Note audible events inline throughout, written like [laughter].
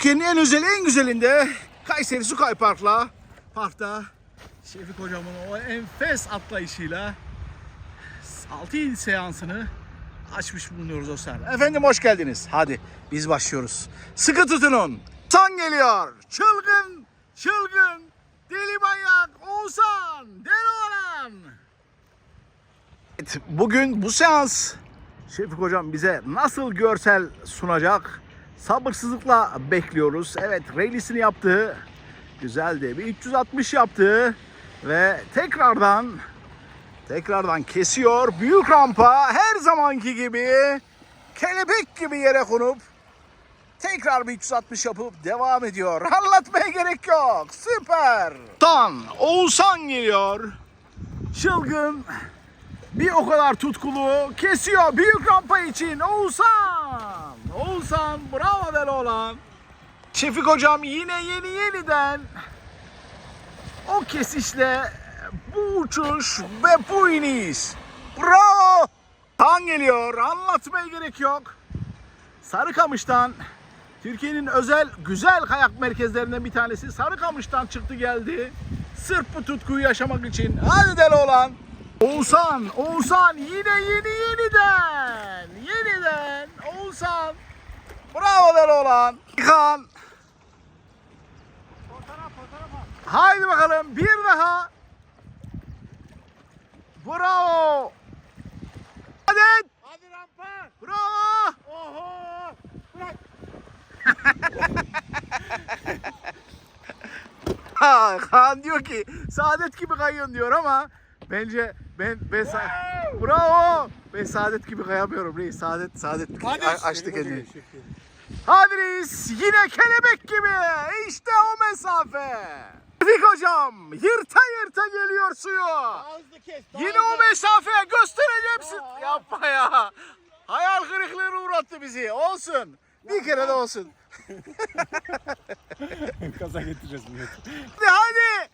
Türkiye'nin en özel, en güzelinde Kayseri Sukay Park'la parkta Şefik hocamın o enfes atlayışıyla 6 seansını açmış bulunuyoruz dostlar. Efendim hoş geldiniz. Hadi biz başlıyoruz. Sıkı tutunun. San geliyor. Çılgın, çılgın, deli manyak, Oğuzhan, deli olan. Evet, bugün bu seans Şefik hocam bize nasıl görsel sunacak? Sabırsızlıkla bekliyoruz. Evet, rally'sini yaptı. Güzeldi. Bir 360 yaptı ve tekrardan tekrardan kesiyor. Büyük rampa her zamanki gibi kelebek gibi yere konup tekrar bir 360 yapıp devam ediyor. Anlatmaya gerek yok. Süper. Tan Oğuzhan geliyor. Çılgın bir o kadar tutkulu kesiyor büyük rampa için Oğuzhan. Oğuzhan bravo deli olan. Şefik hocam yine yeni yeniden o kesişle bu uçuş ve bu iniş. Bravo. Tan geliyor anlatmaya gerek yok. Sarıkamış'tan Türkiye'nin özel güzel kayak merkezlerinden bir tanesi Sarıkamış'tan çıktı geldi. Sırf bu tutkuyu yaşamak için. Hadi deli olan. Oğuzhan, Oğuzhan yine yeni yeniden. Yeniden Oğuzhan. Bravo deli olan. İlkan. Haydi bakalım bir daha. Bravo. Hadi. Hadi rampa. Bravo. Oho. Bırak. [laughs] Ha, Kaan diyor ki Saadet gibi kayıyorsun diyor ama bence ben ben sa- bravo ben Saadet gibi kayamıyorum reis Saadet Saadet a- açtı kendini. Hadi reis yine kelebek gibi işte o mesafe. Tevfik hocam yırta yırta geliyor suyu. Kes. Yine o mesafe göstereceğim size. Aa. Yapma ya. Hayal kırıklığına uğrattı bizi. Olsun. Bir kere de olsun. [laughs] Kaza getireceğiz. Hadi hadi.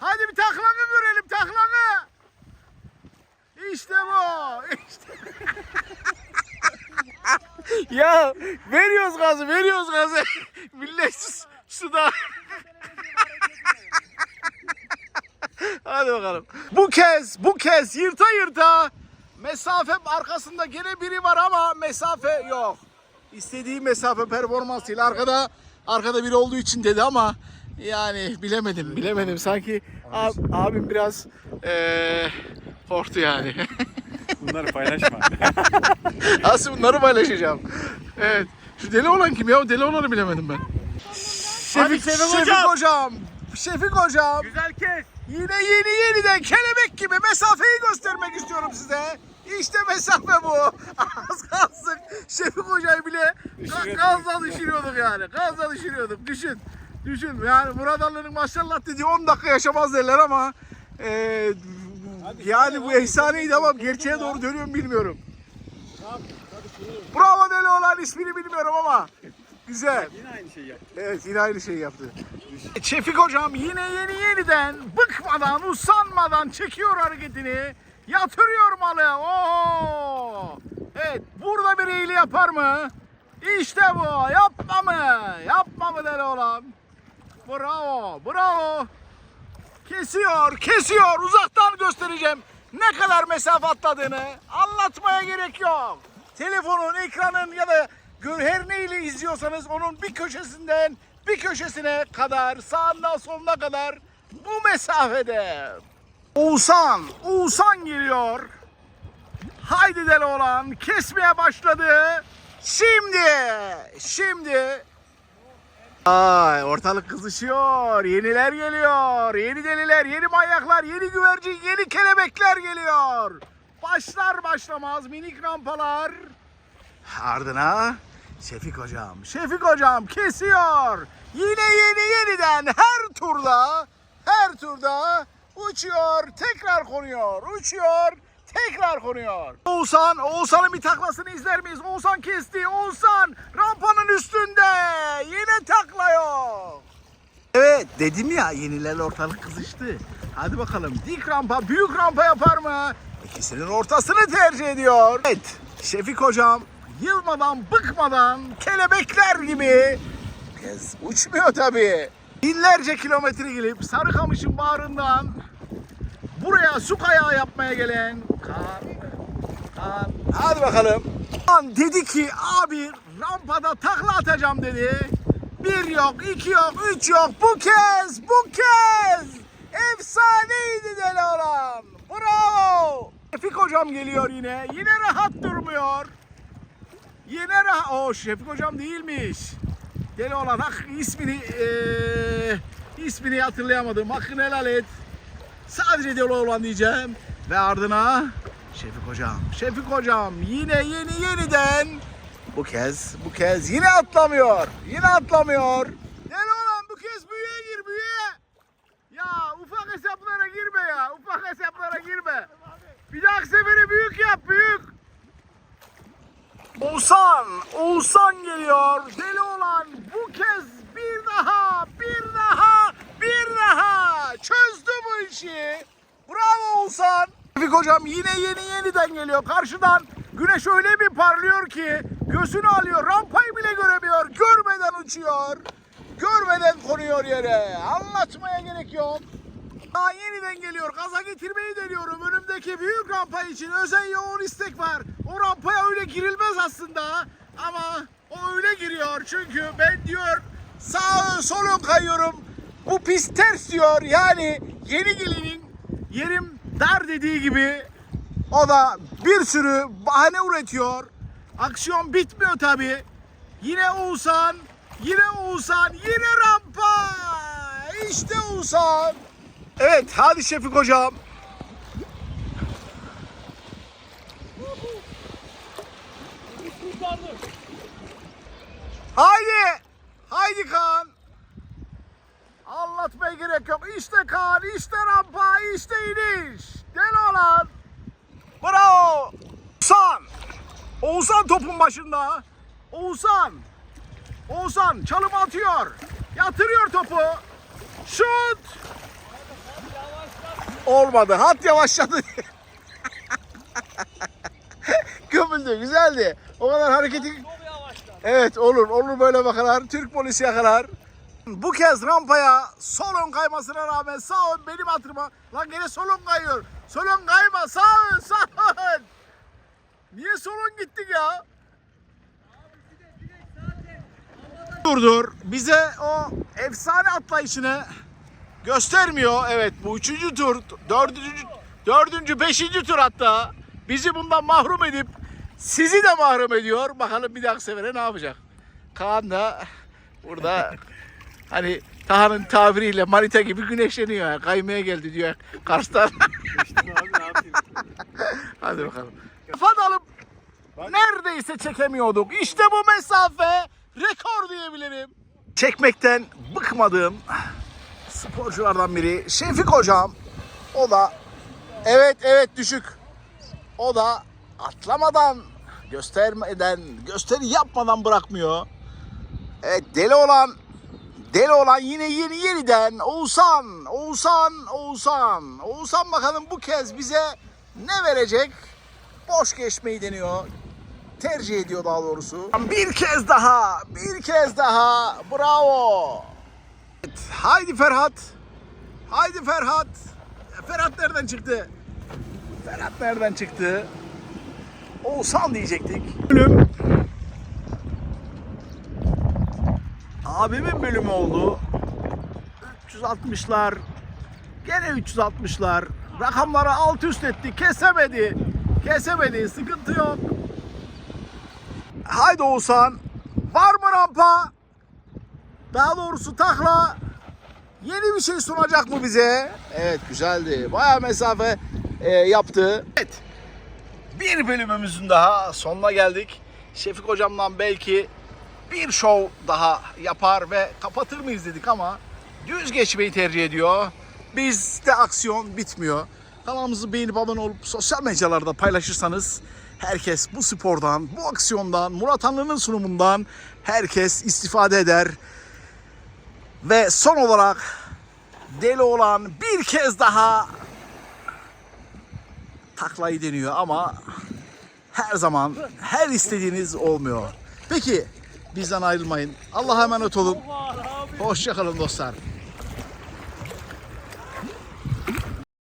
Hadi bir taklanı görelim taklanı. İşte bu. İşte. [laughs] ya veriyoruz gazı veriyoruz gazı. [laughs] Millet su- suda. [laughs] Hadi bakalım. Bu kez bu kez yırta yırta mesafe arkasında gene biri var ama mesafe yok. İstediği mesafe performansıyla arkada arkada biri olduğu için dedi ama yani bilemedim bilemedim sanki ab- abim biraz eee korktu yani. [laughs] Bunları paylaşma. [laughs] Nasıl bunları paylaşacağım. Evet. Şu deli olan kim ya? O deli olanı bilemedim ben. Şefik, Şefik Şefik hocam. hocam. Şefik hocam. Güzel kes. Yine yeni yeniden kelebek gibi mesafeyi göstermek istiyorum size. İşte mesafe bu. [laughs] Az kalsın. Şefik hocayı bile gazla düşürüyorduk yani. Gazla düşürüyorduk. Düşün. Düşün. Yani Murat Ali'nin maşallah dediği 10 dakika yaşamaz derler ama e, yani bu efsaneydi ama gerçeğe doğru dönüyorum bilmiyorum. Bravo deli olan ismini bilmiyorum ama güzel. Yine aynı şeyi yap. Evet yine aynı şeyi yaptı. Şefik hocam yine yeni yeniden bıkmadan usanmadan çekiyor hareketini. Yatırıyor malı. Oo! Evet burada bir iyiliği yapar mı? İşte bu. Yapma mı? Yapma mı deli olan? Bravo. Bravo. Kesiyor, kesiyor. Uzaktan göstereceğim ne kadar mesafe atladığını. Anlatmaya gerek yok. Telefonun, ekranın ya da her neyle izliyorsanız onun bir köşesinden bir köşesine kadar, sağından soluna kadar bu mesafede. Oğuzhan, Oğuzhan geliyor. Haydi deli olan kesmeye başladı. Şimdi, şimdi Ay ortalık kızışıyor. Yeniler geliyor. Yeni deliler, yeni manyaklar, yeni güvercin, yeni kelebekler geliyor. Başlar başlamaz minik rampalar. Ardına Şefik hocam. Şefik hocam kesiyor. Yine yeni yeniden her turda her turda uçuyor, tekrar konuyor. Uçuyor, tekrar konuyor. Oğuzhan, Oğuzhan'ın bir taklasını izler miyiz? Oğuzhan kesti. Oğuzhan rampanın üstünde. Yine takla yok. Evet dedim ya yenilerle ortalık kızıştı. Hadi bakalım dik rampa büyük rampa yapar mı? İkisinin ortasını tercih ediyor. Evet Şefik hocam yılmadan bıkmadan kelebekler gibi kez. Uçmuyor tabii. Binlerce kilometre gelip Sarıkamış'ın bağrından buraya su kayağı yapmaya gelen Kaan. Kaan. Hadi bakalım. Kaan dedi ki abi rampada takla atacağım dedi. Bir yok, iki yok, üç yok. Bu kez, bu kez. Efsaneydi deli olan. Bravo. Şefik hocam geliyor yine. Yine rahat durmuyor. Yine rahat. O Şefik hocam değilmiş. Deli olan hak ismini eee ismini hatırlayamadım. Hakkını helal et. Sadece deli olan diyeceğim. Ve ardına Şefik hocam. Şefik hocam yine yeni yeniden bu kez bu kez yine atlamıyor. Yine atlamıyor. Deli olan bu kez büyüye gir büyüye. Ya ufak hesaplara girme ya. Ufak hesaplara girme. Bir dahaki sefere büyük yap büyük. Oğuzhan, Oğuzhan geliyor. Deli olan bu kez bir daha, bir daha, bir daha çözdü bu işi. Bravo Oğuzhan. Tevfik hocam yine yeni yeniden geliyor. Karşıdan güneş öyle bir parlıyor ki gözünü alıyor. Rampayı bile göremiyor. Görmeden uçuyor. Görmeden konuyor yere. Anlatmaya gerek yok. Daha yeniden geliyor. Gaza getirmeyi deniyorum. Önümdeki büyük rampa için özel yoğun istek var. O rampaya öyle girilmez aslında. Ama o öyle giriyor. Çünkü ben diyor sağ ön sol ön kayıyorum. Bu pist ters diyor. Yani yeni gelinin yerim dar dediği gibi o da bir sürü bahane üretiyor. Aksiyon bitmiyor tabi. Yine Oğuzhan, yine Oğuzhan, yine rampa. İşte Oğuzhan. Evet, hadi Şefik hocam. Haydi. Haydi Kaan. Anlatmaya gerek yok. İşte Kaan, işte rampa, işte iniş. Del olan. Bravo. Oğuzhan. Oğuzhan topun başında. Oğuzhan. Oğuzhan çalım atıyor. Yatırıyor topu. Şut. Olmadı. Hat yavaşladı. [laughs] Gömüldü. Güzeldi. O kadar hareketi... Evet olur. Olur böyle bakalar. Türk polisi yakalar. Bu kez rampaya sol ön kaymasına rağmen sağ ön benim hatırıma. Lan gene sol ön kayıyor. Sol ön kayma. Sağ ön sağ ön. Niye sol ön gittik ya? Durdur. Bize o efsane atlayışını göstermiyor. Evet bu üçüncü tur, dördüncü, dördüncü, beşinci tur hatta bizi bundan mahrum edip sizi de mahrum ediyor. Bakalım bir dahaki sefere ne yapacak? Kaan da burada [laughs] hani Taha'nın tabiriyle manita gibi güneşleniyor. ya. Kaymaya geldi diyor Kars'tan. [laughs] Hadi bakalım. Kafa dalıp neredeyse çekemiyorduk. İşte bu mesafe rekor diyebilirim. Çekmekten bıkmadığım sporculardan biri Şefik hocam. O da evet evet düşük. O da atlamadan göstermeden gösteri yapmadan bırakmıyor. Evet deli olan deli olan yine yeni yeniden Oğuzhan Oğuzhan Oğuzhan Oğuzhan bakalım bu kez bize ne verecek? Boş geçmeyi deniyor. Tercih ediyor daha doğrusu. Bir kez daha, bir kez daha. Bravo. Evet, haydi Ferhat. Haydi Ferhat. Ferhat nereden çıktı? Ferhat nereden çıktı? Oğuzhan diyecektik. Bölüm. Abimin bölümü oldu. 360'lar. Gene 360'lar. Rakamları alt üst etti. Kesemedi. Kesemedi. Sıkıntı yok. Haydi Oğuzhan. Var mı rampa? Daha doğrusu takla. Yeni bir şey sunacak mı bize? Evet güzeldi. Bayağı mesafe e, yaptı. Evet. Bir bölümümüzün daha sonuna geldik. Şefik hocamdan belki bir şov daha yapar ve kapatır mıyız dedik ama düz geçmeyi tercih ediyor. Bizde aksiyon bitmiyor. Kanalımızı beğenip abone olup sosyal mecralarda paylaşırsanız herkes bu spordan, bu aksiyondan, Murat Anlı'nın sunumundan herkes istifade eder. Ve son olarak deli olan bir kez daha taklayı deniyor ama her zaman her istediğiniz olmuyor. Peki bizden ayrılmayın. Allah'a emanet olun. Hoşçakalın dostlar.